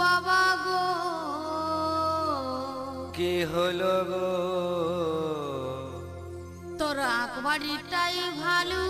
বাবা গো। কি হলো গো? তোর আকবাড়িটাই ভালো।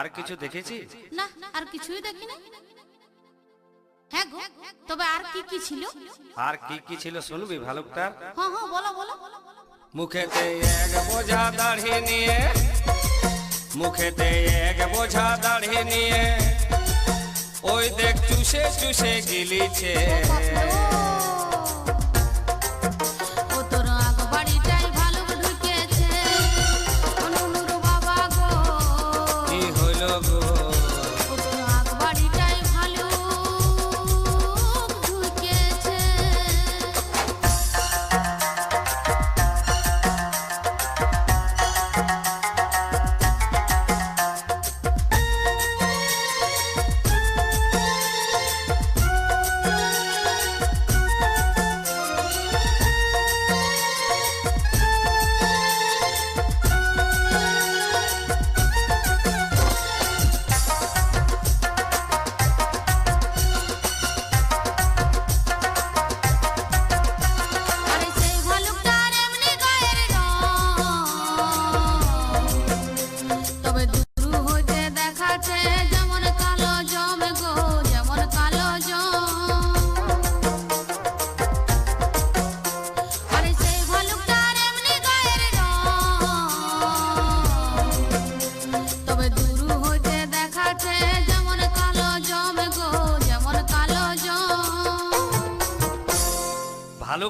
আর কিছু দেখেছি? না আর কিছুই দেখি না হ্যাঁ গো তবে আর কি কি ছিল? আর কি কি ছিল শুনবি ভালুকটার? হ্যাঁ হ্যাঁ বলো বলো। মুখেতে এক বোঝা দাড়ি নিয়ে মুখেতে এক বোঝা দাড়ি নিয়ে ওই দেখ চুষে চুষে গিলিছে।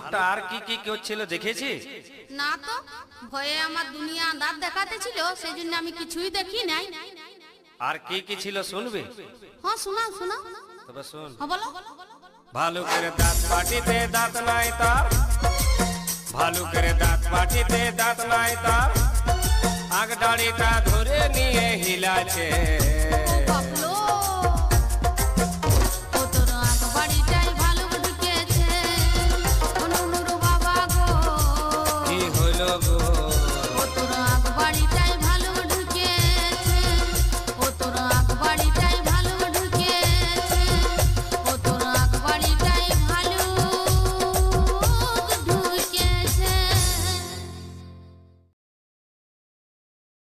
ভালুকটা আর কি কি করছিল দেখেছি? না তো ভয়ে আমার দুনিয়া দাঁত দেখাতে ছিল সেই জন্য আমি কিছুই দেখি নাই। আর কি কি ছিল শুনবি? হ্যাঁ শোনাও শোনাও। তবে শুন। হ্যাঁ বলো। ভালুকের দাঁত পাটিতে দাঁত নাই তার। ভালুকের দাঁত পাটিতে দাঁত নাই তার। আগ দাড়িটা ধরে নিয়ে হিলাছে